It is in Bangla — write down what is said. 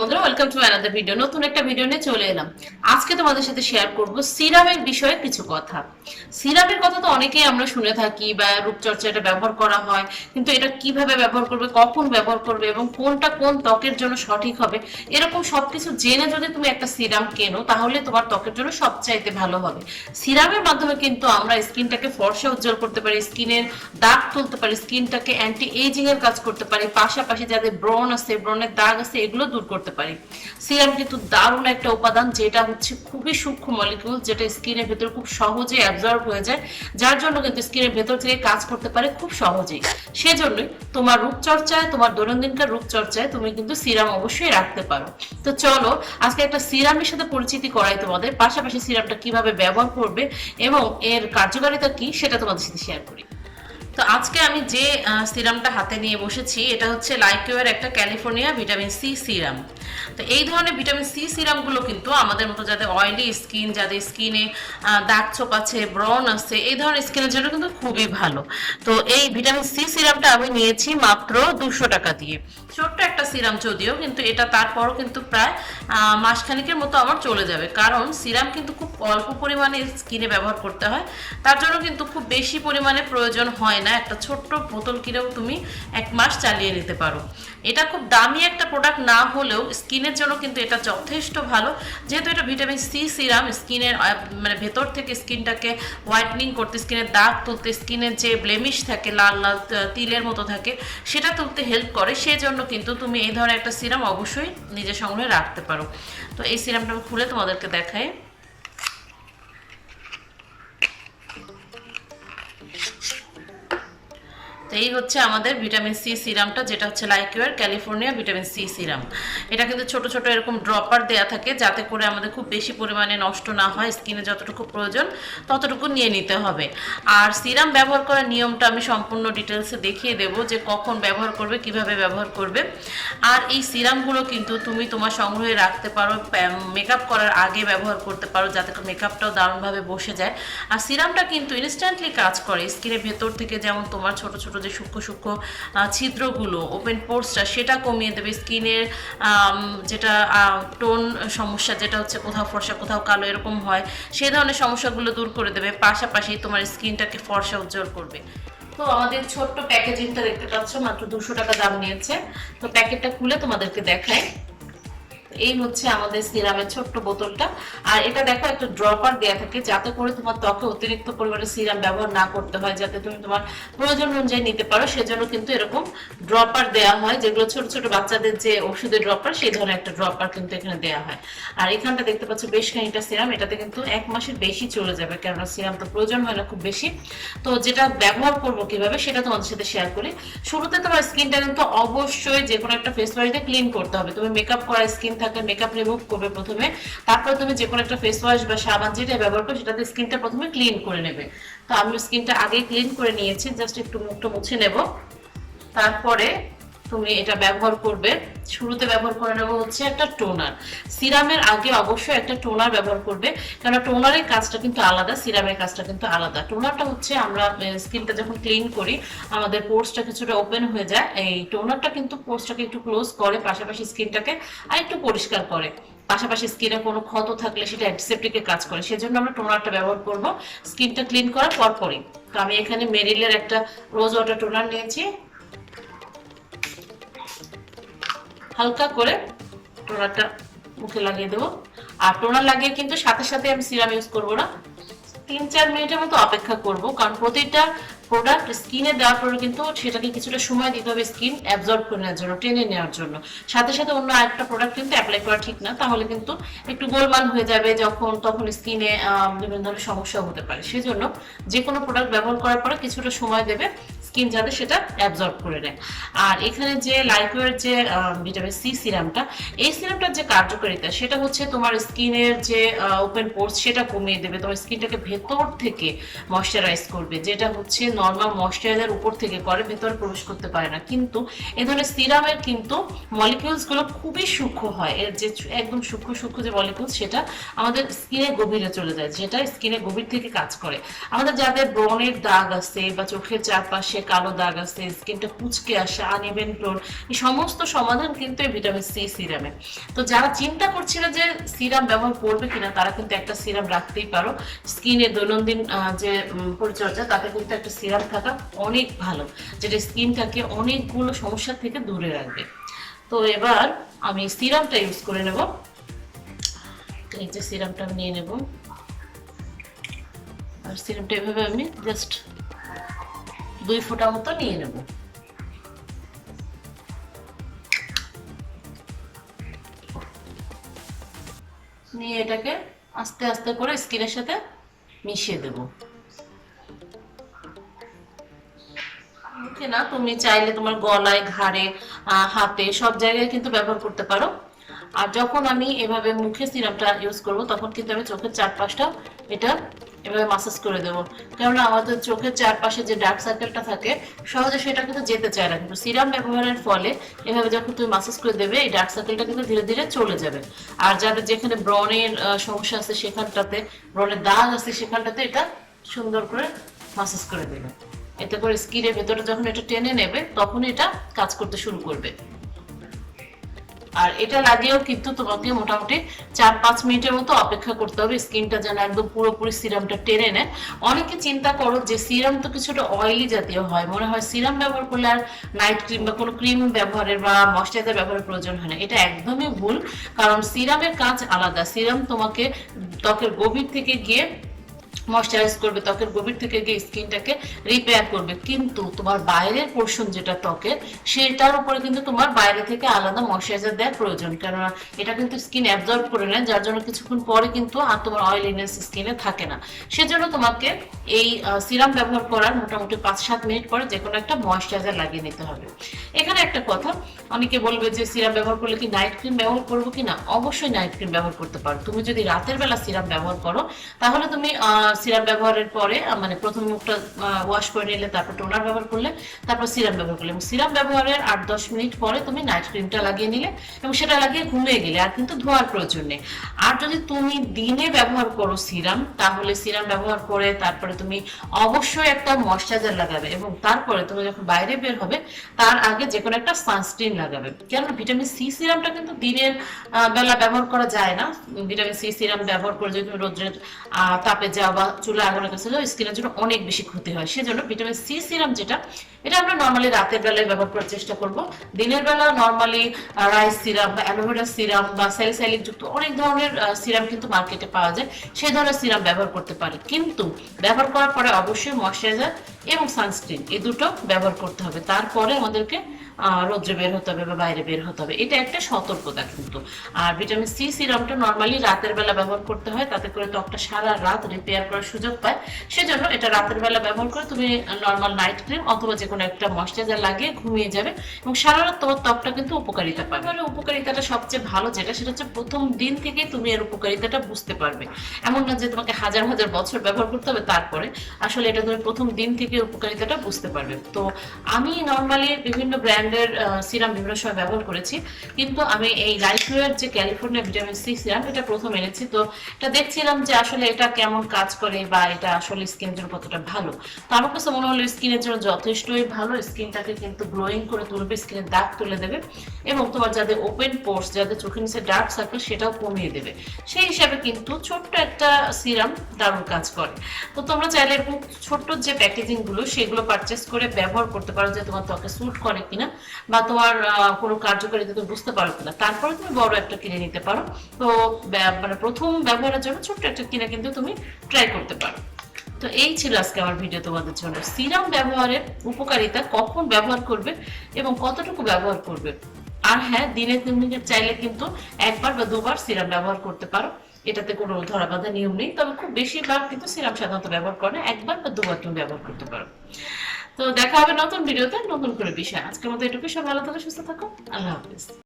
বন্ধুরা ওয়েলকাম টু অ্যানাদার ভিডিও নতুন একটা ভিডিও নিয়ে চলে এলাম। আজকে তোমাদের সাথে শেয়ার করব সিরামের বিষয়ে কিছু কথা। সিরামের কথা তো অনেকেই আমরা শুনে থাকি বা রূপচর্চা এটা ব্যবহার করা হয়, কিন্তু এটা কীভাবে ব্যবহার করবে, কখন ব্যবহার করবে এবং কোনটা কোন ত্বকের জন্য সঠিক হবে, এরকম জেনে যদি তুমি একটা সিরাম কেনো, তাহলে তোমার ত্বকের জন্য সবচাইতে ভালো হবে। সিরামের মাধ্যমে কিন্তু আমরা স্কিনটাকে ফর্সা উজ্জ্বল করতে পারি, স্কিনের দাগ তুলতে পারি, স্কিনটাকে অ্যান্টি এর কাজ করতে পারি, পাশাপাশি যাদের ব্রণ আছে, ব্রণের দাগ আছে, এগুলো দূর করতে পারি। সিরাম কিন্তু দারুণ একটা উপাদান যেটা হচ্ছে খুবই সূক্ষ্ম মলিকিউল যেটা স্কিনের ভেতরে খুব সহজে অ্যাবজর্ব হয়ে যায়, যার জন্য কিন্তু স্কিনের ভেতর থেকে কাজ করতে পারে খুব সহজেই। সেজন্যই তোমার রূপচর্চায় তোমার দৈনন্দিনকার রূপচর্চায় তুমি কিন্তু সিরাম অবশ্যই রাখতে পারো। তো চলো, আজকে একটা সিরামের সাথে পরিচিতি করাই তোমাদের, পাশাপাশি সিরামটা কীভাবে ব্যবহার করবে এবং এর কার্যকারিতা কি সেটা তোমাদের সাথে শেয়ার করি। তো আজকে আমি যে সিরামটা হাতে নিয়ে বসেছি, এটা হচ্ছে লাইকিওয়ের একটা ক্যালিফোর্নিয়া ভিটামিন সি সিরাম। তো এই ধরনের ভিটামিন সি সিরামগুলো কিন্তু আমাদের মতো যাদের অয়েলি স্কিন যাদের স্কিনে দাগ ছোপ আছে ব্রন আছে, এই ধরনের স্কিনের জন্য কিন্তু খুবই ভালো। তো এই ভিটামিন সি সিরামটা আমি নিয়েছি মাত্র দুশো টাকা দিয়ে। ছোট্ট একটা সিরাম যদিও, কিন্তু এটা তারপরও কিন্তু প্রায় মাসখানেকের মতো আমার চলে যাবে। কারণ সিরাম কিন্তু খুব অল্প পরিমাণে স্কিনে ব্যবহার করতে হয়। তার জন্য কিন্তু খুব বেশি পরিমাণে প্রয়োজন হয় না। একটা ছোট্ট বোতল কিনেও তুমি এক মাস চালিয়ে নিতে পারো। এটা খুব দামি একটা প্রোডাক্ট না হলেও স্কিনের জন্য কিন্তু এটা যথেষ্ট ভালো। যেহেতু এটা ভিটামিন সি সিরাম স্কিনের মানে ভেতর থেকে স্কিনটাকে হোয়াইটনিং করতে স্কিনের দাগ তুলতে স্কিনের যে ব্লেমিশ থাকে, লাল লাল তিলের মতো থাকে, সেটা তুলতে হেল্প করে। সেজন্য কিন্তু তুমি এই ধরনের একটা সিরাম অবশ্যই নিজের সংগ্রহে রাখতে পারো। তো এই সিরামটা আমি খুলে তোমাদেরকে দেখাই। তো এই হচ্ছে আমাদের ভিটামিন সি সিরামটা, যেটা হচ্ছে লাইকিওর ক্যালিফোর্নিয়া ভিটামিন সি সিরাম। এটা কিন্তু ছোট ছোট এরকম ড্রপার দেয়া থাকে, যাতে করে আমাদের খুব বেশি পরিমাণে নষ্ট না হয়, স্কিনে যতটুকু প্রয়োজন ততটুকু নিয়ে নিতে হবে। আর সিরাম ব্যবহার করার নিয়মটা আমি সম্পূর্ণ ডিটেলসে দেখিয়ে দেব যে কখন ব্যবহার করবে, কীভাবে ব্যবহার করবে। আর এই সিরামগুলো কিন্তু তুমি তোমার সংগ্রহে রাখতে পারো মেকআপ করার আগে ব্যবহার করতে পারো, যাতে করে মেকআপটাও দারুণভাবে বসে যায়। আর সিরামটা কিন্তু ইনস্ট্যান্টলি কাজ করে, স্কিনের ভেতর থেকে যেমন তোমার ছোট ছোট যে সূক্ষ্ম সূক্ষ্ম ছিদ্রগুলো ওপেন পোর্সটা সেটা কমিয়ে দেবে স্কিনের যেটা টোন সমস্যা, যেটা হচ্ছে কোথাও ফর্সা, কোথাও কালো, এরকম হয়, সে ধরনের সমস্যাগুলো দূর করে দেবে, পাশাপাশি তোমার স্কিনটাকে ফর্সা উজ্জ্বল করবে। তো আমাদের ছোট্ট প্যাকেজিংটা দেখতে পাচ্ছ, মাত্র দুশো টাকা দাম নিয়েছে। তো প্যাকেটটা খুলে তোমাদেরকে দেখাই। এই হচ্ছে আমাদের সিরামের ছোট্ট বোতলটা। আর এটা দেখো, একটা ড্রপার দেয়া থাকে যাতে করে তোমার ত্বকে অতিরিক্ত পরিমাণে সিরাম ব্যবহার না করতে হয়, যাতে তুমি তোমার প্রয়োজন অনুযায়ী নিতে পারো। সেজন্য কিন্তু এরকম ড্রপার দেয়া হয়, যেগুলো ছোট ছোট বাচ্চাদের যে ওষুধের ড্রপার সেই ধরনের একটা ড্রপার কিন্তু এখানে দেয়া হয়। আর এখানটা দেখতে পাচ্ছ, বেশ খানিকটা সিরাম। এটাতে কিন্তু এক মাসের বেশি চলে যাবে, কেননা সিরাম তো প্রয়োজন হয় না খুব বেশি। তো যেটা ব্যবহার করব কীভাবে, সেটা তোমাদের সাথে শেয়ার করি। শুরুতে তোমার স্কিনটা কিন্তু অবশ্যই যে কোনো একটা ফেস ওয়াশ দিয়ে ক্লিন করতে হবে। তুমি মেকআপ করা স্কিন থাকলে মেকআপ রিমুভ করবে প্রথমে। তারপর তুমি যে কোনো একটা ফেস ওয়াশ বা সাবান যেটা ব্যবহার করো, সেটাতে স্কিনটা প্রথমে ক্লিন করে নেবে। তো আমি স্কিনটা আগে ক্লিন করে নিয়েছি জাস্ট একটু মুখটা মুছে নেব। তারপরে তুমি এটা ব্যবহার করবে। শুরুতে ব্যবহার করে নেব হচ্ছে একটা টোনার। সিরামের আগে অবশ্যই একটা টোনার ব্যবহার করবে। কারণ টোনারের কাজটা কিন্তু আলাদা, সিরামের কাজটা কিন্তু আলাদা। টোনারটা হচ্ছে আমরা স্কিনটা যখন ক্লিন করি, আমাদের পোর্সটা কিছুটা ওপেন হয়ে যায়। এই টোনারটা কিন্তু পোর্সটাকে একটু ক্লোজ করে, পাশাপাশি স্কিনটাকে আর একটু পরিষ্কার করে। পাশাপাশি স্কিনে কোনো ক্ষত থাকলে সেটা অ্যান্টিসেপ্টিকের কাজ করে। সেজন্য আমরা টোনারটা ব্যবহার করব। স্কিনটা ক্লিন করার পরপরই। তো আমি এখানে মেরিলের একটা রোজ ওয়াটার টোনার নিয়েছি। হালকা করে টোনারটা মুখে লাগিয়ে দেবো। আর টোনার লাগিয়ে কিন্তু সাথে সাথে আমি সিরাম ইউজ করব না। তিন চার মিনিটের মতো অপেক্ষা করব, কারণ প্রতিটা প্রোডাক্ট স্কিনে দেওয়ার পরে কিন্তু সেটাকে কিছুটা সময় দিতে হবে স্কিন অ্যাবজর্ব করে নেওয়ার জন্য, টেনে নেওয়ার জন্য। সাথে সাথে অন্য আরেকটা প্রোডাক্ট কিন্তু অ্যাপ্লাই করা ঠিক না, তাহলে কিন্তু একটু গোলমাল হয়ে যাবে যখন, তখন স্কিনে বিভিন্ন ধরনের সমস্যা হতে পারে। সেজন্য যে কোনো প্রোডাক্ট ব্যবহার করার পরে কিছুটা সময় দেবে। স্কিন যাতে সেটা অ্যাবজর্ব করে নেয়। আর এখানে যে লাইকওয়ের যে ভিটামিন সি সিরামটা এই সিরামটার যে কার্যকারিতা, সেটা হচ্ছে তোমার স্কিনের যে ওপেন পোর্স সেটা কমিয়ে দেবে। তোমার স্কিনটাকে ভেতর থেকে ময়শ্চারাইজ করবে, যেটা হচ্ছে নর্মাল ময়শ্চারাইজার উপর থেকে করে ভেতরে প্রবেশ করতে পারে না। কিন্তু এই ধরনের সিরামের কিন্তু মলিকিউলসগুলো খুবই সূক্ষ্ম হয়। এর যে একদম সূক্ষ্ম সূক্ষ্ম যে মলিকিউলস সেটা আমাদের স্কিনে গভীরে চলে যায়, যেটা স্কিনে গভীর থেকে কাজ করে। আমাদের যাদের ব্রণের দাগ আছে বা চোখের চারপাশে কালো দাগ আছে স্কিনটা কুচকে আসে আনইভেন টোন এই সমস্ত সমাধান কিন্তু এই ভিটামিন সি সিরামে তো যারা চিন্তা করছিল যে সিরাম ব্যবহার করবে কিনা, তারা কিন্তু একটা সিরাম রাখতেই পারো। স্কিনে দৈনন্দিন যে পরিচর্যা, তাতে কিন্তু একটা সিরাম থাকা অনেক ভালো, যেটা স্কিনটাকে অনেকগুলো সমস্যা থেকে দূরে রাখবে। তো এবার আমি সিরামটা ইউজ করে নেব। এই যে সিরামটা নিয়ে নেব। আর সিরামটা এভাবে আমি জাস্ট দুই ফোঁটা মতো নিয়ে নেব। নিয়ে এটাকে আস্তে আস্তে করে স্কিনের সাথে মিশিয়ে দেব। না, তুমি চাইলে তোমার গলায়, ঘাড়ে হাতে সব জায়গায় কিন্তু ব্যবহার করতে পারো। আর যখন আমি এভাবে মুখে সিরামটা ইউজ করব, তখন কিন্তু আমি চোখের চারপাশটা এটা এভাবে মাসাজ করে দেবো। কেননা আমাদের চোখের চারপাশে যে ডার্ক সার্কেলটা থাকে, সহজে সেটা কিন্তু যেতে চায় না। কিন্তু সিরাম ব্যবহারের ফলে এভাবে যখন তুমি মাসাজ করে দেবে, এই ডার্ক সার্কেলটা কিন্তু ধীরে ধীরে চলে যাবে। আর যাদের যেখানে ব্রণের সমস্যা আছে সেখানটাতে, ব্রণের দাগ আছে সেখানটাতে এটা সুন্দর করে মাসাজ করে দেবে। এতে করে স্কিনের ভেতরে যখন এটা টেনে নেবে তখন এটা কাজ করতে শুরু করবে। আর এটা লাগিয়েও কিন্তু তোমাকে মোটামুটি চার পাঁচ মিনিটের মতো অপেক্ষা করতে হবে। স্কিনটা যেন একদম পুরোপুরি সিরামটা টেনে নেয়। অনেকে চিন্তা করো যে সিরাম তো কিছুটা অয়েলি জাতীয় হয়। মনে হয় সিরাম ব্যবহার করলে আর নাইট ক্রিম বা কোনো ক্রিম ব্যবহারের বা ময়শ্চারাইজার ব্যবহারের প্রয়োজন হয় না। এটা একদমই ভুল, কারণ সিরামের কাজ আলাদা। সিরাম তোমাকে ত্বকের গভীর থেকে গিয়ে ময়শ্চারাইজ করবে ত্বকের গভীর থেকে গিয়ে স্কিনটাকে রিপেয়ার করবে। কিন্তু তোমার বাইরের পোর্শন যেটা ত্বকের, সেটার উপরে কিন্তু তোমার বাইরে থেকে আলাদা ময়শ্চারাইজার দেওয়ার প্রয়োজন। কেননা এটা কিন্তু স্কিন অ্যাবজর্ব করে নেয়, যার জন্য কিছুক্ষণ পরে কিন্তু আর তোমার অয়েলিনেস স্কিনে থাকে না। সেজন্য তোমাকে এই সিরাম ব্যবহার করার মোটামুটি পাঁচ সাত মিনিট পরে যে কোনো একটা ময়শ্চারাইজার লাগিয়ে নিতে হবে। এখানে একটা কথা, অনেকে বলবে যে সিরাম ব্যবহার করলে কি নাইট ক্রিম ব্যবহার করব কিনা? অবশ্যই নাইট ক্রিম ব্যবহার করতে পারো। তুমি যদি রাতের বেলা সিরাম ব্যবহার করো, তাহলে তুমি সিরাম ব্যবহারের পরে মানে প্রথম মুখটা ওয়াশ করে নিলে, তারপর টোনার ব্যবহার করলে, তারপর সিরাম ব্যবহার করলে। এবং সিরাম ব্যবহারের আট দশ মিনিট পরে তুমি নাইট ক্রিমটা লাগিয়ে নিলে এবং সেটা লাগিয়ে ঘুমিয়ে গেলে, আর কিন্তু ধোয়ার প্রয়োজন নেই। আর যদি তুমি দিনে ব্যবহার করো সিরাম, তাহলে সিরাম ব্যবহার করে তারপরে তুমি অবশ্যই একটা ময়শ্চারাইজার লাগাবে এবং তারপরে তুমি যখন বাইরে বের হবে, তার আগে যে কোনো একটা সানস্ক্রিন লাগাবে। কেন ভিটামিন সি সিরামটা কিন্তু দিনের বেলা ব্যবহার করা যায় না। ভিটামিন সি সিরাম ব্যবহার করে যদি তুমি রোদ্রের তাপে যাও বা চুলা আগুনের কাছে স্কিনের জন্য অনেক বেশি ক্ষতি হয়। সেজন্য ভিটামিন সি সিরাম যেটা, এটা আমরা নর্মালি রাতের বেলায় ব্যবহার করার চেষ্টা করব। দিনের বেলা নর্মালি রাইস সিরাম বা অ্যালোভেরা সিরাম বা স্যালিসাইলিক যুক্ত অনেক ধরনের সিরাম কিন্তু মার্কেটে পাওয়া যায়। সেই ধরনের সিরাম ব্যবহার করতে পারে। কিন্তু ব্যবহার করার পরে অবশ্যই ময়শ্চারাইজার এবং সানস্ক্রিন এই দুটো ব্যবহার করতে হবে। তারপরে আমাদেরকে রোদ্রে বের হতে হবে বা বাইরে বের হতে হবে। এটা একটা সতর্কতা কিন্তু। আর ভিটামিন সি সিরামটা নর্মালি রাতের বেলা ব্যবহার করতে হয়, তাতে করে ত্বকটা সারা রাত রিপেয়ার করার সুযোগ পায়। সেজন্য এটা রাতের বেলা ব্যবহার করে তুমি নর্মাল নাইট ক্রিম অথবা যে কোনো একটা ময়শ্চারাইজার লাগিয়ে ঘুমিয়ে যাবে এবং সারা রাত তোমার ত্বকটা কিন্তু উপকারিতা পাবে। মানে উপকারিতাটা সবচেয়ে ভালো যেটা, সেটা হচ্ছে প্রথম দিন থেকে তুমি এর উপকারিতাটা বুঝতে পারবে। এমন না যে তোমাকে হাজার হাজার বছর ব্যবহার করতে হবে তারপরে। আসলে এটা তুমি প্রথম দিন থেকে উপকারিতাটা বুঝতে পারবে। তো আমি নর্মালি বিভিন্ন ব্র্যান্ডের সিরাম বিভিন্ন সময় ব্যবহার করেছি। কিন্তু আমি এই লাইফওয়ের যে ক্যালিফোর্নিয়া ভিটামিন সি সিরাম, এটা প্রথম এনেছি। তো এটা দেখছিলাম যে আসলে এটা কেমন কাজ করে বা এটা আসলে স্কিনের জন্য কতটা ভালো। তো আমার কাছে মনে হলো স্কিনের জন্য যথেষ্টই ভালো। স্কিনটাকে কিন্তু গ্লোয়িং করে তুলবে, স্কিনের দাগ তুলে দেবে এবং তোমার যাদের ওপেন পোর্স, যাদের চোখের নিচে ডার্ক সার্কেল, সেটাও কমিয়ে দেবে। সেই হিসাবে কিন্তু ছোট্ট একটা সিরাম দারুণ কাজ করে। তো তোমরা চাইলে এরকম ছোট্ট যে প্যাকেজিংগুলো সেগুলো পারচেস করে ব্যবহার করতে পারো যে তোমার ত্বকে স্যুট করে কিনা। বা তোমার কোনো কার্যকারিতা তুমি বুঝতে পারো কিনা। তারপরে তুমি বড় একটা কিনে নিতে পারো। তো মানে প্রথম ব্যবহারের জন্য ছোট্ট একটা কিনে কিন্তু তুমি ট্রাই করতে পারো। তো এই ছিল আজকে আমার ভিডিও তোমাদের জন্য। সিরাম ব্যবহারের উপকারিতা কখন ব্যবহার করবে এবং কতটুকু ব্যবহার করবে? আর হ্যাঁ দিনে তুমি চাইলে কিন্তু একবার বা দুবার সিরাম ব্যবহার করতে পারো। এটাতে কোনো ধরা বাঁধা নিয়ম নেই। তবে খুব বেশিরভাগ কিন্তু সিরাম সাধারণত ব্যবহার করে না, একবার বা দুবার তুমি ব্যবহার করতে পারো। তো দেখা হবে নতুন ভিডিওতে নতুন করে বিষয়। আজকের মতো এটুকু সব ভালো থাকো, সুস্থ থাকো। আল্লাহ হাফিজ।